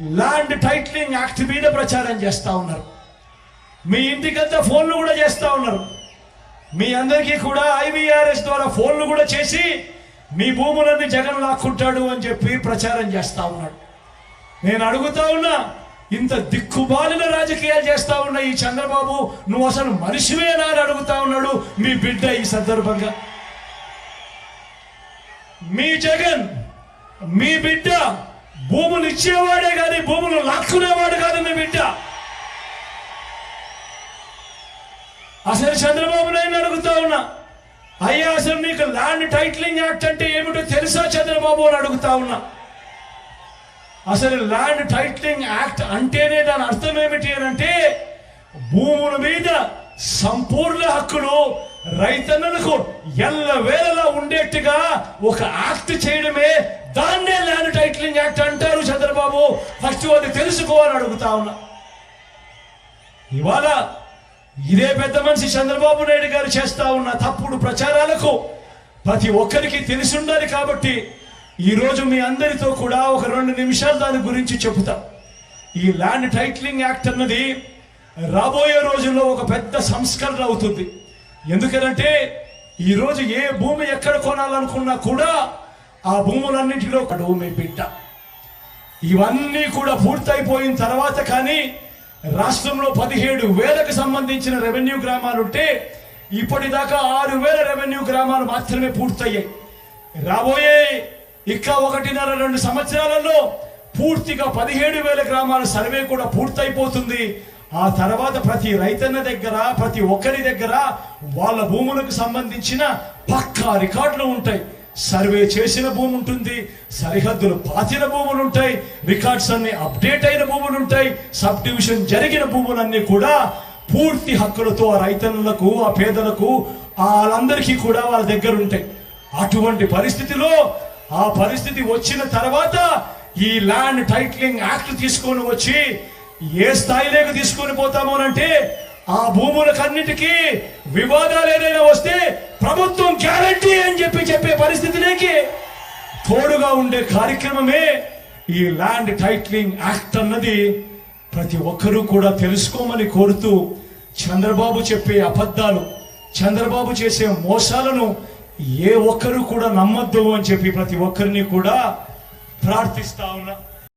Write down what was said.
Land titling act మీద ప్రచారం చేస్తూ ఉన్నారు. మీ ఇంటికంతా ఫోన్లు కూడా చేస్తూ ఉన్నారు. మీ అందరికీ కూడా ఐవీఆర్ఎస్ ద్వారా ఫోన్లు కూడా చేసి మీ భూములన్నీ జగన్ లాక్కుంటాడు అని చెప్పి ప్రచారం చేస్తూ ఉన్నాడు. నేను అడుగుతా ఉన్నా ఇంత దిక్కుబాలిన రాజకీయాలు చేస్తూ ఉన్న ఈ చంద్రబాబు నువ్వు అసలు మనిషివేనా అని అడుగుతా ఉన్నాడు మీ బిడ్డ ఈ సందర్భంగా. మీ జగన్ మీ బిడ్డ భూములు ఇచ్చేవాడే కానీ భూములు లాక్కునేవాడు కాదు మీ బిడ్డ. అసలు చంద్రబాబు నాయుడు అడుగుతా ఉన్నా అయ్యా అసలు నీకు ల్యాండ్ టైటిలింగ్ యాక్ట్ అంటే ఏమిటో తెలుసా చంద్రబాబు అని అడుగుతా ఉన్నా. అసలు ల్యాండ్ టైటిలింగ్ యాక్ట్ అంటేనే దాని అర్థం ఏమిటి అని అంటే భూముల మీద సంపూర్ణ హక్కులు రైతన్నలకు ఎల్ల వేళలా ఉండేట్టుగా ఒక యాక్ట్ చేయడమే దాని తెలుసుకోవాలని అడుగుతా ఉన్నా. ఇవాళ ఇదే పెద్ద మనిషి చంద్రబాబు నాయుడు గారు చేస్తా ఉన్న తప్పుడు ప్రచారాలకు ప్రతి ఒక్కరికి తెలిసి ఉండాలి కాబట్టి ఈరోజు మీ అందరితో కూడా ఒక రెండు నిమిషాలు దాని గురించి చెబుతా. ఈ ల్యాండ్ టైటిలింగ్ యాక్ట్ అన్నది రాబోయే రోజుల్లో ఒక పెద్ద సంస్కరణ అవుతుంది. ఎందుకనంటే ఈరోజు ఏ భూమి ఎక్కడ కొనాలనుకున్నా కూడా ఆ భూములన్నింటిలో కడువు మీ బిడ్డ. ఇవన్నీ కూడా పూర్తయిపోయిన తర్వాత కానీ రాష్ట్రంలో పదిహేడు వేలకు సంబంధించిన రెవెన్యూ గ్రామాలు ఉంటే ఇప్పటిదాకా ఆరు వేల రెవెన్యూ గ్రామాలు మాత్రమే పూర్తయ్యాయి. రాబోయే ఇంకా ఒకటిన్నర రెండు సంవత్సరాలలో పూర్తిగా పదిహేడు వేల గ్రామాల సర్వే కూడా పూర్తయిపోతుంది. ఆ తర్వాత ప్రతి రైతన్న దగ్గర ప్రతి ఒక్కరి దగ్గర వాళ్ళ భూములకు సంబంధించిన పక్కా రికార్డులు ఉంటాయి. సర్వే చేసిన భూమి ఉంటుంది సరిహద్దులు పాతిన భూములు ఉంటాయి రికార్డ్స్ అన్ని అప్డేట్ అయిన భూములు ఉంటాయి సబ్ డివిజన్ జరిగిన భూములన్నీ కూడా పూర్తి హక్కులతో ఆ రైతన్నులకు ఆ పేదలకు వాళ్ళందరికీ కూడా వాళ్ళ దగ్గర ఉంటాయి. అటువంటి పరిస్థితిలో ఆ పరిస్థితి వచ్చిన తర్వాత ఈ ల్యాండ్ టైటిలింగ్ యాక్ట్ తీసుకొని వచ్చి ఏ స్థాయిలోకి తీసుకొని పోతామోనంటే ఆ భూములకన్నిటికీ వివాదాలు ఏదైనా వస్తే ప్రభుత్వం గ్యారంటీ అని తోడుగా ఉండే కార్యక్రమమే ఈ ల్యాండ్ టైట్లింగ్ యాక్ట్ అన్నది ప్రతి ఒక్కరూ కూడా తెలుసుకోమని కోరుతూ చంద్రబాబు చెప్పే అబద్ధాలు చంద్రబాబు చేసే మోసాలను ఏ ఒక్కరూ కూడా నమ్మద్దు అని చెప్పి ప్రతి ఒక్కరిని కూడా ప్రార్థిస్తా ఉన్నా.